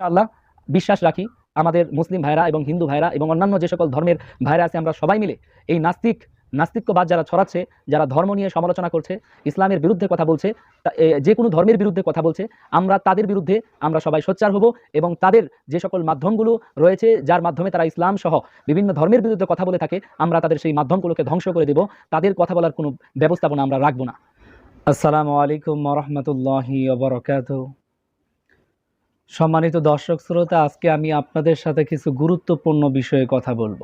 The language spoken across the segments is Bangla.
আল্লাহ বিশ্বাস রাখি, আমাদের মুসলিম ভাইরা এবং হিন্দু ভাইরা এবং অন্যান্য যে সকল ধর্মের ভাইরা আছে, আমরা সবাই মিলে এই নাস্তিক, নাস্তিক্যবাদ যারা ছড়াচ্ছে, যারা ধর্ম নিয়ে সমালোচনা করছে, ইসলামের বিরুদ্ধে কথা বলছে যে কোনো ধর্মের বিরুদ্ধে কথা বলছে, আমরা তাদের বিরুদ্ধে আমরা সবাই সোচ্চার হব এবং তাদের যে সকল মাধ্যমগুলো রয়েছে, যার মাধ্যমে তারা ইসলাম সহ বিভিন্ন ধর্মের বিরুদ্ধে কথা বলে থাকে, আমরা তাদের সেই মাধ্যমগুলোকে ধ্বংস করে দেব, তাদের কথা বলার কোনো ব্যবস্থাপনা আমরা রাখব না। আসসালামু আলাইকুম রহমতুল্লাহি সম্মানিত দর্শক শ্রোতা, আজকে আমি আপনাদের সাথে কিছু গুরুত্বপূর্ণ বিষয়ে কথা বলব।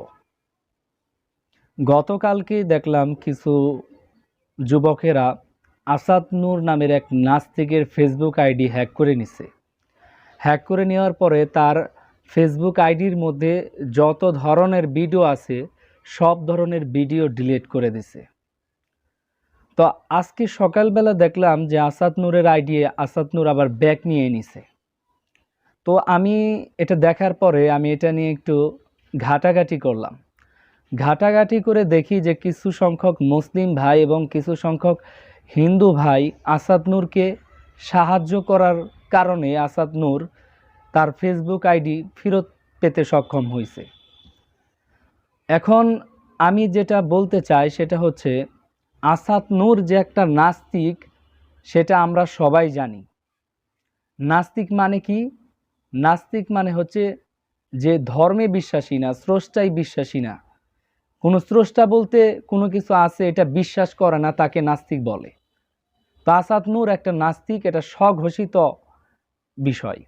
গতকালকে দেখলাম কিছু যুবকেরা আসাদ নূর নামের এক নাস্তিকের ফেসবুক আইডি হ্যাক করে নিছে। হ্যাক করে নেওয়ার পরে তার ফেসবুক আইডির মধ্যে যত ধরনের ভিডিও আছে, সব ধরনের ভিডিও ডিলিট করে দিছে। তো আজকে সকালবেলা দেখলাম যে আসাদ নূরের আইডি, আসাদ নূর আবার ব্যাক নিয়ে নিছে। তো আমি এটা দেখার পরে আমি এটা নিয়ে একটু ঘাটাঘাটি করলাম। ঘাটাঘাটি করে দেখি যে কিছু সংখ্যক মুসলিম ভাই এবং কিছু সংখ্যক হিন্দু ভাই আসাদ নূরকে সাহায্য করার কারণে আসাদ নূর তার ফেসবুক আইডি ফেরত পেতে সক্ষম হয়েছে এখন আমি যেটা বলতে চাই সেটা হচ্ছে, আসাদ নূর যে একটা নাস্তিক, সেটা আমরা সবাই জানি। নাস্তিক মানে কি? নাস্তিক মানে হচ্ছে যে ধর্মে বিশ্বাসী না, স্রষ্টাই বিশ্বাসী না। কোনো স্রষ্টা বলতে কোনো কিছু আছে, এটা বিশ্বাস করে না, তাকে নাস্তিক বলে। তো আসাদ নূর একটা নাস্তিক, এটা স্বঘোষিত বিষয়।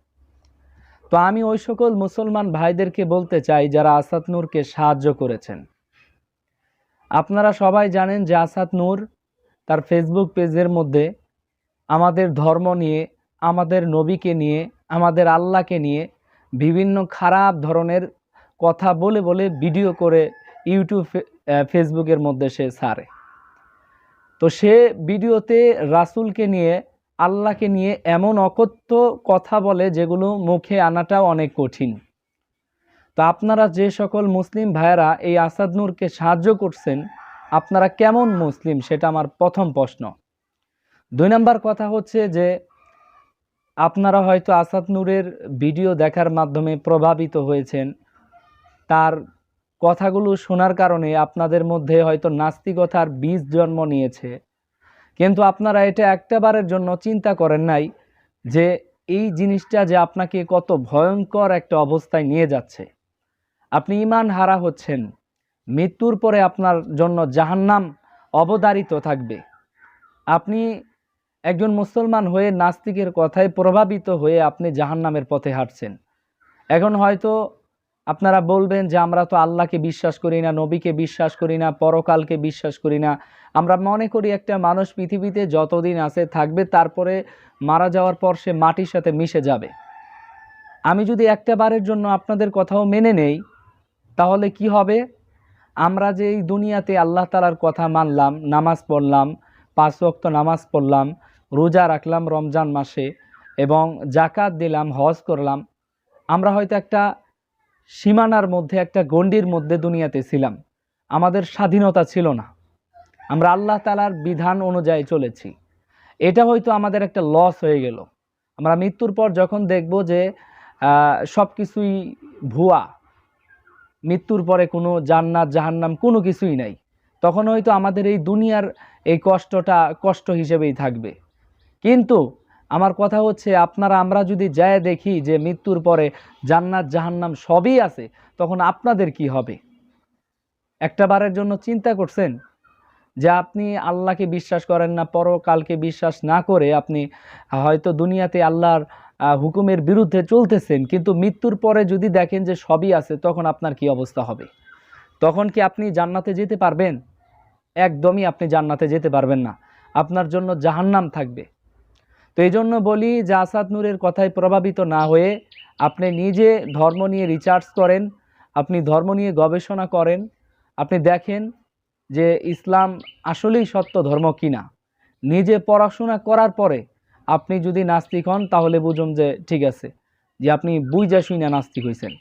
তো আমি ওই সকল মুসলমান ভাইদেরকে বলতে চাই, যারা আসাদ নূরকে সাহায্য করেছেন। আপনারা সবাই জানেন যে আসাদ নূর তার ফেসবুক পেজের মধ্যে আমাদের ধর্ম নিয়ে, আমাদের নবীকে নিয়ে আমাদের আল্লাহকে নিয়ে বিভিন্ন খারাপ ধরনের কথা বলে বলে ভিডিও করে ইউটিউব ফেসবুকের মধ্যে সে ছাড়ে তো সে ভিডিওতে রাসূলকে নিয়ে, আল্লাহকে নিয়ে এমন অকথ্য কথা বলে যেগুলো মুখে আনাটাও অনেক কঠিন। তো আপনারা যে সকল মুসলিম ভাইয়েরা এই আসাদ নূরকে সাহায্য করছেন, আপনারা কেমন মুসলিম? সেটা আমার প্রথম প্রশ্ন। দুই নম্বর কথা হচ্ছে যে আপনারা হয়তো আসাদ নূরের ভিডিও দেখার মাধ্যমে প্রভাবিত হয়েছেন। তার কথাগুলো শোনার কারণে আপনাদের মধ্যে হয়তো নাস্তিকতার বীজ জন্ম নিয়েছে। কিন্তু আপনারা এটা একটাবারের জন্য চিন্তা করেন নাই যে এই জিনিসটা যে আপনাকে কত ভয়ঙ্কর একটা অবস্থায় নিয়ে যাচ্ছে। আপনি ইমান হারা হচ্ছেন। মৃত্যুর পরে আপনার জন্য জাহান্নাম অবদারিত থাকবে। আপনি একজন মুসলমান হয়ে নাস্তিকের কথায় প্রভাবিত হয়ে আপনি জাহান্নামের পথে হাঁটছেন। এখন হয়তো আপনারা বলবেন যে আমরা তো আল্লাহকে বিশ্বাস করি না, নবীকে বিশ্বাস করি না, পরকালকে বিশ্বাস করি না। আমরা মনে করি একটা মানুষ পৃথিবীতে যতদিন আছে থাকবে, তারপরে মারা যাওয়ার পর সে মাটির সাথে মিশে যাবে। আমি যদি একটা বারের জন্য আপনাদের কথাও মেনে নেই, তাহলে কি হবে? আমরা যে এই দুনিয়াতে আল্লাহ তালার কথা মানলাম, নামাজ পড়লাম, পাঁচ ওয়াক্ত নামাজ পড়লাম রোজা রাখলাম রমজান মাসে এবং জাকাত দিলাম, হজ করলাম। আমরা হয়তো একটা সীমানার মধ্যে, একটা গণ্ডির মধ্যে দুনিয়াতে ছিলাম। আমাদের স্বাধীনতা ছিল না। আমরা আল্লাহ তালার বিধান অনুযায়ী চলেছি। এটা হয়তো আমাদের একটা লস হয়ে গেল। আমরা মৃত্যুর পর যখন দেখব যে সব কিছুই ভুয়া, মৃত্যুর পরে কোনো জান্নাত, জাহান্নাম কোনো কিছুই নাই, তখন হয়তো আমাদের এই দুনিয়ার এই কষ্টটা কষ্ট হিসেবেই থাকবে। কিন্তু আমার কথা হচ্ছে আপনারা, আমরা যদি যায় দেখি যে মৃত্যুর পরে জান্নাত, জাহান্নাম সবই আছে, তখন আপনাদের কি হবে? একটা বারের জন্য চিন্তা করছেন যে আপনি আল্লাহকে বিশ্বাস করেন না, পরকালকে বিশ্বাস না করে আপনি হয়তো দুনিয়াতে আল্লাহর হুকুমের বিরুদ্ধে চলতেছেন, কিন্তু মৃত্যুর পরে যদি দেখেন যে সবই আছে, তখন আপনার কি অবস্থা হবে? তখন কি আপনি জান্নাতে যেতে পারবেন? একদমই আপনি জান্নাতে যেতে পারবেন না। আপনার জন্য জাহান্নাম থাকবে। তো এই জন্য বলি যে আসাদ নূরের কথায় প্রভাবিত না হয়ে আপনি নিজে ধর্ম নিয়ে রিসার্চ করেন, আপনি ধর্ম নিয়ে গবেষণা করেন, আপনি দেখেন যে ইসলাম আসলেই সত্য ধর্ম কিনা। নিজে পড়াশোনা করার পরে আপনি যদি নাস্তিক হন তাহলে বুঝুন যে ঠিক আছে, যে আপনি বুঝা শুই না নাস্তিক হয়েছেন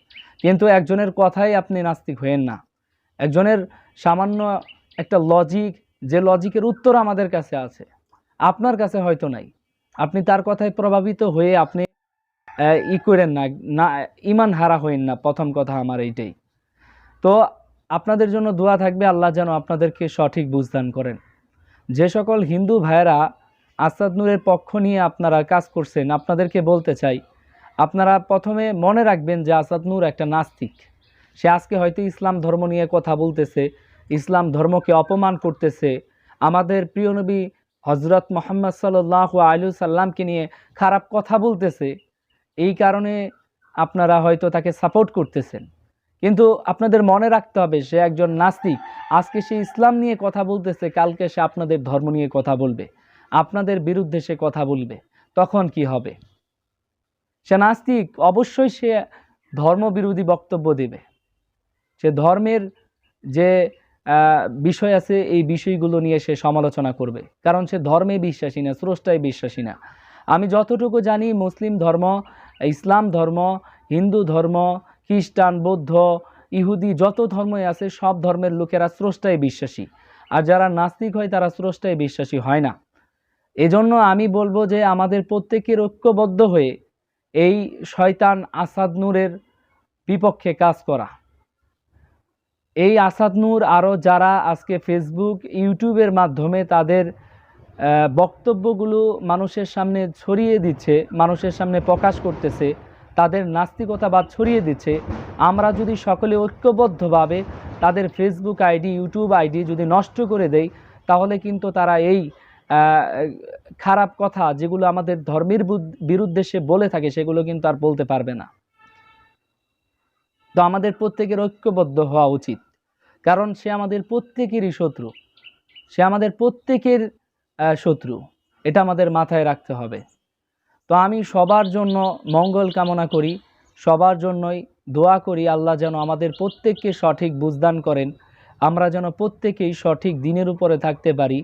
কিন্তু একজনের কথাই আপনি নাস্তিক হয়েন না। একজনের সামান্য একটা লজিক যে লজিকের উত্তর আমাদের কাছে আছে, আপনার কাছে হয়তো নাই। আপনি তার কথায় প্রভাবিত হয়ে আপনি ই করেন না না, ইমান হারা হইন না, প্রথম কথা আমার এইটাই। তো আপনাদের জন্য দোয়া থাকবে, আল্লাহ যেন আপনাদেরকে সঠিক বুঝদান করেন। যে সকল হিন্দু ভাইয়েরা আসাদ নূরের পক্ষ নিয়ে আপনারা কাজ করছেন, আপনাদেরকে বলতে চাই, আপনারা প্রথমে মনে রাখবেন যে আসাদ নূর একটা নাস্তিক। সে আজকে হয়তো ইসলাম ধর্ম নিয়ে কথা বলতেছে, ইসলাম ধর্মকে অপমান করতেছে, আমাদের প্রিয় নবী হজরত মোহাম্মদ সাল্লাহ আলু সাল্লামকে নিয়ে খারাপ কথা বলতেছে, এই কারণে আপনারা হয়তো তাকে সাপোর্ট করতেছেন। কিন্তু আপনাদের মনে রাখতে হবে, সে একজন নাস্তিক। আজকে সে ইসলাম নিয়ে কথা বলতেছে, কালকে সে আপনাদের ধর্ম নিয়ে কথা বলবে। আপনাদের বিরুদ্ধে সে কথা বলবে, তখন কি হবে? সে নাস্তিক, অবশ্যই সে ধর্মবিরোধী বক্তব্য দেবে। সে ধর্মের যে বিষয় আছে, এই বিষয়গুলো নিয়ে সে সমালোচনা করবে। কারণ সে ধর্মে বিশ্বাসী না, স্রষ্টায় বিশ্বাসী না। আমি যতটুকু জানি, মুসলিম ধর্ম, ইসলাম ধর্ম, হিন্দু ধর্ম, খ্রিস্টান, বৌদ্ধ, ইহুদি, যত ধর্মই আছে, সব ধর্মের লোকেরা স্রষ্টায় বিশ্বাসী। আর যারা নাস্তিক হয়, তারা স্রষ্টায় বিশ্বাসী হয় না। এজন্য আমি বলব যে, আমাদের প্রত্যেকের ঐক্যবদ্ধ হয়ে এই শয়তান আসাদ নূরের বিপক্ষে কাজ করা। এই আসাদ নূর আরও যারা আজকে ফেসবুক ইউটিউবের মাধ্যমে তাদের বক্তব্যগুলো মানুষের সামনে ছড়িয়ে দিচ্ছে, মানুষের সামনে প্রকাশ করতেছে, তাদের নাস্তিকতাবাদ ছড়িয়ে দিচ্ছে, আমরা যদি সকলে ঐক্যবদ্ধভাবে তাদের ফেসবুক আইডি ইউটিউব আইডি যদি নষ্ট করে দেই, তাহলে কিন্তু তারা এই খারাপ কথা যেগুলো আমাদের ধর্মের বিরুদ্ধে সে বলে থাকে, সেগুলো কিন্তু আর বলতে পারবে না। তো আমাদের প্রত্যেকের ঐক্যবদ্ধ হওয়া উচিত। কারণ সে আমাদের প্রত্যেকেরই শত্রু। সে আমাদের প্রত্যেকের শত্রু। এটা আমাদের মাথায় রাখতে হবে। তো আমি সবার জন্য মঙ্গল কামনা করি। সবার জন্যই দোয়া করি আল্লাহ যেন আমাদের প্রত্যেককে সঠিক বুঝদান করেন। আমরা যেন প্রত্যেকেই সঠিক দিনের উপরে থাকতে পারি।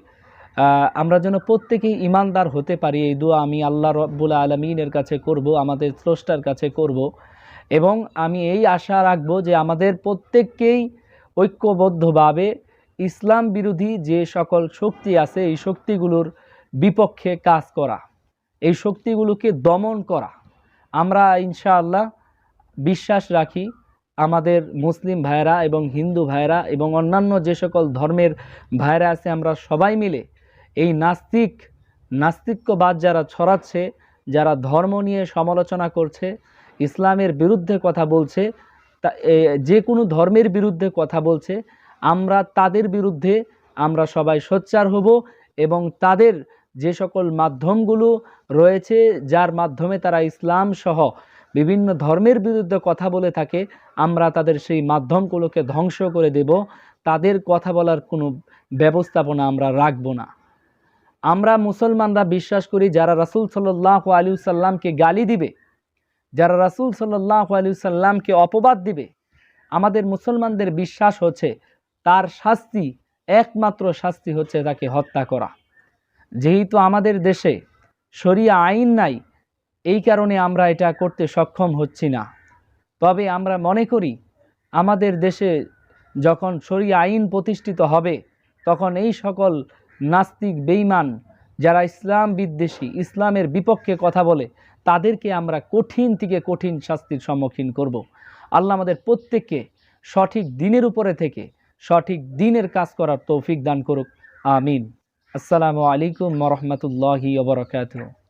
আমরা যেন প্রত্যেকেই ইমানদার হতে পারি। এই দোয়া আমি আল্লাহ রব্বুল আলমিনের কাছে করব, আমাদের স্রষ্টার কাছে করব। এবং আমি এই আশা রাখব যে আমাদের প্রত্যেককেই ঐক্যবদ্ধভাবে ইসলাম বিরোধী যে সকল শক্তি আছে, এই শক্তিগুলোর বিপক্ষে কাজ করা, এই শক্তিগুলোকে দমন করা। আমরা ইনশাআল্লাহ বিশ্বাস রাখি, আমাদের মুসলিম ভাইরা এবং হিন্দু ভাইরা এবং অন্যান্য যে সকল ধর্মের ভাইরা আছে, আমরা সবাই মিলে এই নাস্তিক, নাস্তিক্যবাদ যারা ছড়াচ্ছে, যারা ধর্ম নিয়ে সমালোচনা করছে ইসলামের বিরুদ্ধে কথা বলছে যে কোনো ধর্মের বিরুদ্ধে কথা বলছে, আমরা তাদের বিরুদ্ধে আমরা সবাই সোচ্চার হব এবং তাদের যে সকল মাধ্যমগুলো রয়েছে, যার মাধ্যমে তারা ইসলাম সহ বিভিন্ন ধর্মের বিরুদ্ধে কথা বলে থাকে, আমরা তাদের সেই মাধ্যমগুলোকে ধ্বংস করে দেব। তাদের কথা বলার কোনো ব্যবস্থাপনা আমরা রাখব না। আমরা মুসলমানরা বিশ্বাস করি, যারা রাসূল সাল্লাহ আলী সাল্লামকে গালি দিবে যারা রাসূল সাল্লাহ আলী সাল্লামকে অপবাদ দিবে, আমাদের মুসলমানদের বিশ্বাস হচ্ছে তার শাস্তি, একমাত্র শাস্তি হচ্ছে তাকে হত্যা করা। যেহেতু আমাদের দেশে শরিয়া আইন নাই, এই কারণে আমরা এটা করতে সক্ষম হচ্ছি না। তবে আমরা মনে করি, আমাদের দেশে যখন শরিয়া আইন প্রতিষ্ঠিত হবে, তখন এই সকল নাস্তিক, বেঈমান যারা ইসলাম বিদ্বেষী, ইসলামের বিপক্ষে কথা বলে তাদেরকে আমরা কঠিন থেকে কঠিন শাস্তির সম্মুখীন করব। আল্লাহ আমাদের প্রত্যেককে সঠিক দিনের উপরে থেকে সঠিক দিনের কাজ করার তৌফিক দান করুক। আমিন। আসসালামু আলাইকুম রহমতুল্লাহি ওবরাকাতুহ